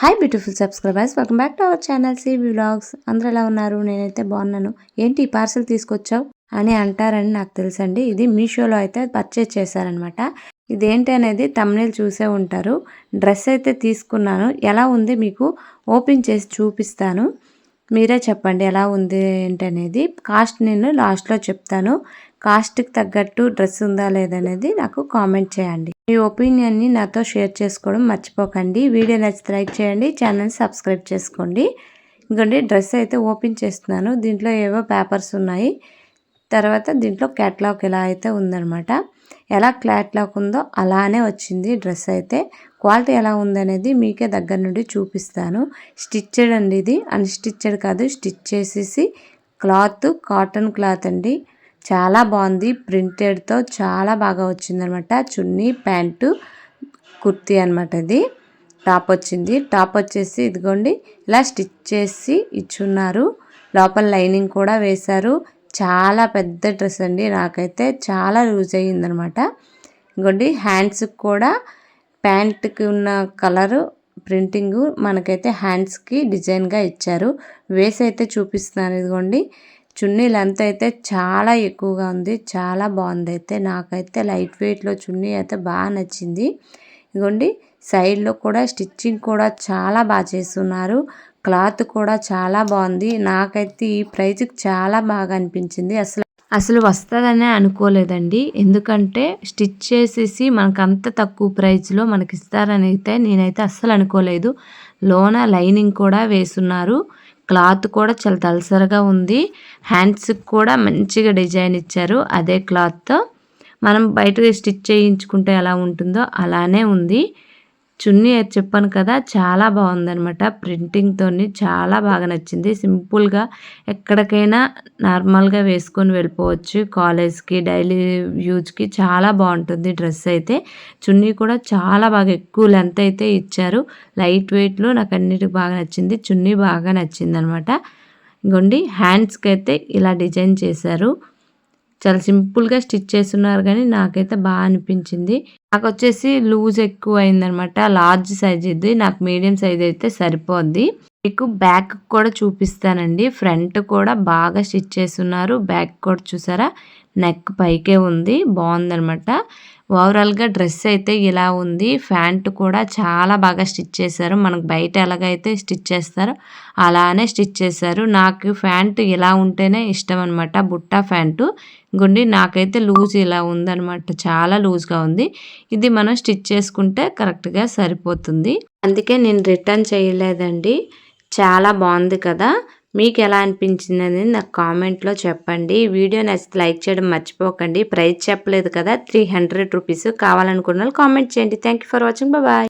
Hi beautiful subscribers welcome back to our channel CV vlogs అందరూ ఎలా ఉన్నారు? నేనైతే బాగున్నాను. ఏంటి ఈ పార్సల్ తీసుకొచ్చావు? అని అంటారని నాకు తెలుసండి. ఇది మీషోలో అయితే పర్చేజ్ చేశారనమాట ఇదేంటి అనేది తమ్నేల్ చూసే ఉంటారు. డ్రెస్ అయితే తీసుకున్నాను. ఎలా ఉంది మీకు? ఓపెన్ చేసి చూపిస్తాను. మీరే చెప్పండి ఎలా ఉంది ఏంటి అనేది. కాస్ట్ నేను లాస్ట్లో చెప్తాను. కాస్ట్కి తగ్గట్టు డ్రెస్ ఉందా లేదనేది నాకు కామెంట్ చేయండి. మీ ఒపీనియన్ని నాతో షేర్ చేసుకోవడం మర్చిపోకండి. వీడియో నచ్చితే లైక్ చేయండి ఛానల్ సబ్స్క్రైబ్ చేసుకోండి. ఇంకోండి డ్రెస్ అయితే ఓపెన్ చేస్తున్నాను. దీంట్లో ఏవో పేపర్స్ ఉన్నాయి. తర్వాత దీంట్లో క్యాట్లాగ్ ఎలా అయితే ఉందనమాట ఎలా క్లాట్లాగ్ ఉందో అలానే వచ్చింది డ్రెస్ అయితే. క్వాలిటీ ఎలా ఉందనేది మీకే దగ్గర నుండి చూపిస్తాను. స్టిచ్చెడ్ అండి ఇది. అన్స్టిచ్చెడ్ కాదు స్టిచ్ చేసేసి క్లాత్ కాటన్ క్లాత్ అండి. చాలా బాగుంది. ప్రింటెడ్తో చాలా బాగా వచ్చిందనమాట. చున్నీ ప్యాంటు కుర్తీ అనమాట ఇది. టాప్ వచ్చింది. టాప్ వచ్చేసి ఇదిగోండి ఇలా స్టిచ్ చేసి ఇచ్చున్నారు. లోపల లైనింగ్ కూడా వేశారు. చాలా పెద్ద డ్రెస్ అండి. నాకైతే చాలా యూజ్ అయ్యిందనమాట. ఇంకోటి హ్యాండ్స్కి కూడా ప్యాంట్కి ఉన్న కలరు ప్రింటింగ్ మనకైతే హ్యాండ్స్కి డిజైన్గా ఇచ్చారు. వేసి అయితే చూపిస్తున్నాను ఇదిగోండి. చున్నీ లెంత్ అయితే చాలా ఎక్కువగా ఉంది. చాలా బాగుంది అయితే. నాకైతే లైట్ వెయిట్లో చున్నీ అయితే బాగా నచ్చింది. ఇదిగోండి సైడ్లో కూడా స్టిచ్చింగ్ కూడా చాలా బాగా చేస్తున్నారు. క్లాత్ కూడా చాలా బాగుంది. నాకైతే ఈ ప్రైజ్కి చాలా బాగా అనిపించింది. అసలు అసలు వస్తుందనే అనుకోలేదండి. ఎందుకంటే స్టిచ్ చేసేసి మనకు అంత తక్కువ ప్రైస్లో మనకి ఇస్తారని అయితే నేనైతే అస్సలు అనుకోలేదు. లోన లైనింగ్ కూడా వేసున్నారు. క్లాత్ కూడా చాలా దలసరగా ఉంది. హ్యాండ్స్కి కూడా మంచిగా డిజైన్ ఇచ్చారు. అదే క్లాత్తో. మనం బయట స్టిచ్ చేయించుకుంటే ఎలా ఉంటుందో అలానే ఉంది. చున్నీ చెప్పాను కదా చాలా బాగుందనమాట ప్రింటింగ్తో చాలా బాగా నచ్చింది. సింపుల్గా ఎక్కడికైనా నార్మల్గా వేసుకొని వెళ్ళిపోవచ్చు. కాలేజ్కి డైలీ యూజ్కి చాలా బాగుంటుంది డ్రెస్ అయితే. చున్నీ కూడా చాలా బాగా ఎక్కువ లెంత్ అయితే ఇచ్చారు. లైట్ వెయిట్లో నాకు అన్నిటికి బాగా నచ్చింది. చున్నీ బాగా నచ్చింది అనమాట ఇంకోండి హ్యాండ్స్కి అయితే ఇలా డిజైన్ చేశారు. చాలా సింపుల్గా స్టిచ్ చేస్తున్నారు కానీ నాకైతే బాగా అనిపించింది. నాకు వచ్చేసి లూజ్ ఎక్కువ అయిందనమాట లార్జ్ సైజ్ ఇది. నాకు మీడియం సైజ్ అయితే సరిపోద్ది. మీకు బ్యాక్ కూడా చూపిస్తానండి. ఫ్రంట్ కూడా బాగా స్టిచ్ చేస్తున్నారు. బ్యాక్ కూడా చూసారా? నెక్ పైకే ఉంది. బాగుందనమాట. ఓవరాల్గా డ్రెస్ అయితే ఇలా ఉంది. ప్యాంట్ కూడా చాలా బాగా స్టిచ్ చేశారు. మనకు బయట ఎలాగైతే స్టిచ్ చేస్తారో అలానే స్టిచ్ చేశారు. నాకు ప్యాంట్ ఇలా ఉంటేనే ఇష్టం అనమాట బుట్టా ఫ్యాంటు గుండి నాకైతే లూజ్ ఇలా ఉందనమాట చాలా లూజ్గా ఉంది. ఇది మనం స్టిచ్ చేసుకుంటే కరెక్ట్గా సరిపోతుంది. అందుకే నేను రిటర్న్ చేయలేదండి. చాలా బాగుంది కదా. మీకు ఎలా అనిపించింది అనేది నాకు కామెంట్లో చెప్పండి. వీడియో నచ్చితే లైక్ చేయడం మర్చిపోకండి. ప్రైస్ చెప్పలేదు కదా త్రీ హండ్రెడ్ రూపీస్ కావాలనుకున్న వాళ్ళు కామెంట్ చేయండి. Thank for watching. బాయ్.